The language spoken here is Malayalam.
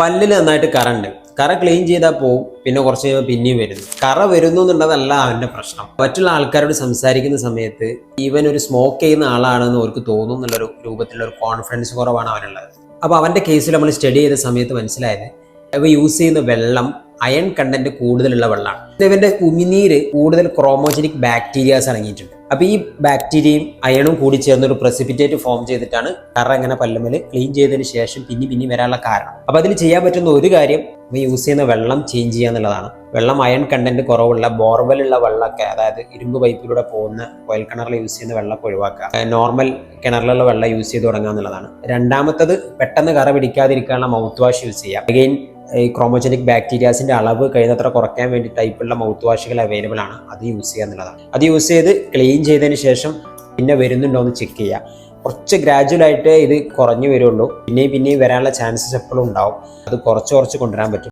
പല്ലിൽ നന്നായിട്ട് കറണ്ട് കറ ക്ലീൻ ചെയ്താൽ പോവും. പിന്നെ കുറച്ച് കഴിയുമ്പോൾ പിന്നെയും വരുന്നു. കറ വരുന്നു എന്നുള്ളതല്ല അവന്റെ പ്രശ്നം. മറ്റുള്ള ആൾക്കാരോട് സംസാരിക്കുന്ന സമയത്ത് ഈവൻ ഒരു സ്മോക്ക് ചെയ്യുന്ന ആളാണെന്ന് അവർക്ക് തോന്നും എന്നുള്ളൊരു രൂപത്തിലുള്ള ഒരു കോൺഫിഡൻസ് കുറവാണ് അവനുള്ളത്. അപ്പോൾ അവന്റെ കേസിൽ നമ്മൾ സ്റ്റഡി ചെയ്ത സമയത്ത് മനസ്സിലായത് ഇവ യൂസ് ചെയ്യുന്ന വെള്ളം അയൺ കണ്ടന്റ് കൂടുതലുള്ള വെള്ളമാണ് ഇവന്റെ ഉമിനീര് കൂടുതൽ ക്രോമോജനിക് ബാക്ടീരിയാസ് അടങ്ങിയിട്ടുണ്ട് അപ്പൊ ഈ ബാക്ടീരിയയും അയണും കൂടി ചേർന്ന് ഒരു പ്രസിപിറ്റേറ്റ് ഫോം ചെയ്തിട്ടാണ് കറ ഇങ്ങനെ പല്ലമ്മൽ ക്ലീൻ ചെയ്തതിന് ശേഷം പിന്നെ പിന്നെ വരാനുള്ള കാരണം. അപ്പൊ അതിൽ ചെയ്യാൻ പറ്റുന്ന ഒരു കാര്യം യൂസ് ചെയ്യുന്ന വെള്ളം ചേഞ്ച് ചെയ്യുക എന്നുള്ളതാണ്. വെള്ളം അയൺ കണ്ടന്റ് കുറവുള്ള ബോർവെലുള്ള വെള്ളമൊക്കെ അതായത് ഇരുമ്പ് പൈപ്പിലൂടെ പോകുന്ന കോയൽ കിണറിൽ യൂസ് ചെയ്യുന്ന വെള്ളമൊക്കെ ഒഴിവാക്കുക. നോർമൽ കിണറിലുള്ള വെള്ളം യൂസ് ചെയ്ത് തുടങ്ങുക എന്നുള്ളതാണ്. രണ്ടാമത്തത് പെട്ടെന്ന് കറ പിടിക്കാതിരിക്കാനുള്ള മൗത്ത് വാഷ് യൂസ് ചെയ്യുക. അഗെയിൻ ഈ ക്രോമോജനിക് ബാക്ടീരിയാസിന്റെ അളവ് കഴിയുന്നത്ര കുറയ്ക്കാൻ വേണ്ടി ടൈപ്പുള്ള മൗത്ത് വാഷുകൾ അവൈലബിൾ ആണ്. അത് യൂസ് ചെയ്യുക എന്നുള്ളതാണ്. അത് യൂസ് ചെയ്ത് ക്ലീൻ ചെയ്തതിന് ശേഷം പിന്നെ വരുന്നുണ്ടോ എന്ന് ചെക്ക് ചെയ്യുക. കുറച്ച് ഗ്രാജുവൽ ആയിട്ട് ഇത് കുറഞ്ഞു വരുള്ളൂ. പിന്നെയും പിന്നെയും വരാനുള്ള ചാൻസസ് എപ്പോഴും ഉണ്ടാവും. അത് കുറച്ച് കുറച്ച് കൊണ്ടുവരാൻ പറ്റും.